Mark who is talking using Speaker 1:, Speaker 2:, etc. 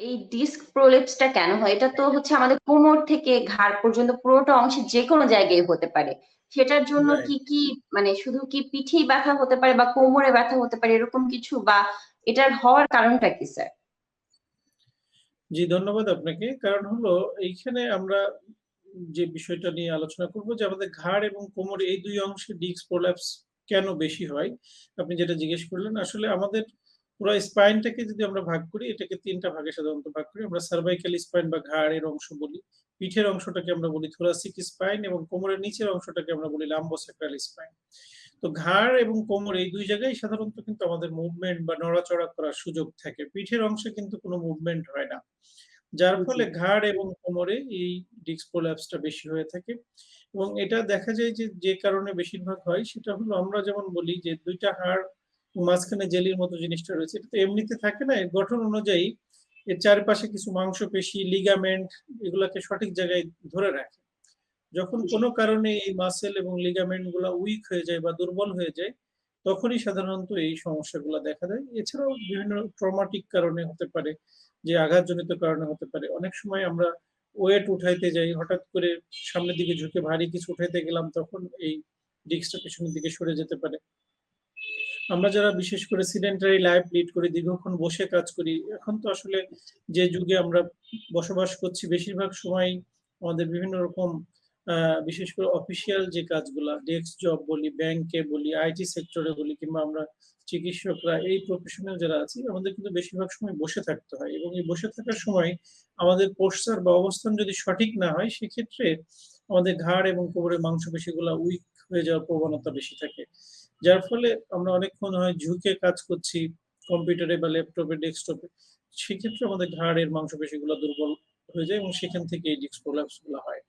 Speaker 1: এই ডিস্ক প্রোলেপসটা কেন হয়? এটা তো হচ্ছে আমাদের কোমর থেকে ঘাড় পর্যন্ত পুরোটা অংশে যে কোনো জায়গায় হতে পারে। সেটার জন্য কি কি মানে শুধু কি পিঠেই ব্যথা হতে পারে বা কোমরে ব্যথা হতে পারে এরকম কিছু বা এটার হওয়ার কারণটা কি স্যার?
Speaker 2: জি ধন্যবাদ আপনাকে। কারণ হলো এইখানে আমরা যে বিষয়টা নিয়ে আলোচনা করব যে আমাদের ঘাড় এবং কোমর এই দুই অংশে ডিস্ক প্রোল্যাপস কেন বেশি হয়? আপনি যেটা জিজ্ঞেস করলেন আসলে আমাদের পুরো স্পাইনটাকে যদি আমরা ভাগ করি এটাকে তিনটা ভাগে সাধারণত ভাগ করি আমরা সার্ভাইকাল স্পাইন বা ঘাড়ের অংশ বলি পিঠের অংশটাকে আমরা বলি থোরাসিক স্পাইন এবং কোমরের নিচের অংশটাকে আমরা বলি লাম্বোস্যাক্রাল স্পাইন তো ঘাড় এবং কোমর এই দুই জায়গায় সাধারণত কিন্তু আমাদের মুভমেন্ট বা নড়াচড়া করার সুযোগ থাকে। পিঠের অংশে কিন্তু কোনো মুভমেন্ট হয় না। যার ফলে ঘাড় এবং কোমরে এই ডিস্ক প্রোল্যাপসটা বেশি হয়ে থাকে এবং এটা দেখা যায় যে যে কারণে বেশিরভাগ হয় সেটা হলো আমরা যেমন বলি যে দুইটা হাড় মাঝখানে জেলির মতো জিনিসটা রয়েছে, এটা তো এমনিতে থাকে না, এর গঠন অনুযায়ী এর চারপাশে কিছু মাংসপেশি লিগামেন্ট এগুলাকে সঠিক জায়গায় ধরে রাখে। যখন কোনো কারণে এই মাসেল এবং লিগামেন্টগুলা উইক হয়ে যায় বা দুর্বল হয়ে যায়, তখনই সাধারণত এই সমস্যাগুলো দেখা দেয়। এছাড়াও বিভিন্ন ট্রমাটিক কারণে হতে পারে, যে আঘাতজনিত কারণে হতে পারে। অনেক সময় আমরা ওয়েট উঠাইতে যাই, হঠাৎ করে সামনের দিকে ঝুঁকে ভারী কিছু উঠাইতে গেলাম, তখন এই ডিস্কটা পেছনের দিকে সরে যেতে পারে। আমরা যারা বিশেষ করে সিডেন্টারি লাইফ লিড করি, দীর্ঘক্ষণ বসে কাজ করি, এখন তো আসলে যে যুগে আমরা বসবাস করছি, বেশিরভাগ সময় আমাদের বিভিন্ন রকম বিশেষ করে অফিসিয়াল যে কাজগুলা ডেস্ক জব বলি ব্যাংকে বলি আইটি সেক্টরে বলি, কিংবা আমরা চিকিৎসকরা, এই প্রফেশনাল যারা আছি, আমাদের কিন্তু বেশিরভাগ সময় বসে থাকতে হয় এবং এই বসে থাকার সময় আমাদের পোস্টার বা অবস্থান যদি সঠিক না হয়, সেক্ষেত্রে আমাদের ঘাড় এবং কোমরের মাংসপেশিগুলা উইক হয়ে যাওয়ার প্রবণতা বেশি থাকে। যার ফলে আমরা অনেকক্ষণ হয় ঝুঁকে কাজ করছি কম্পিউটারে বা ল্যাপটপে, ডেস্কটপে। সেক্ষেত্রে আমাদের ঘাড়ের মাংসপেশিগুলো দুর্বল হয়ে যায় এবং সেখান থেকে এই ডিস্ক প্রোল্যাপসগুলো হয়।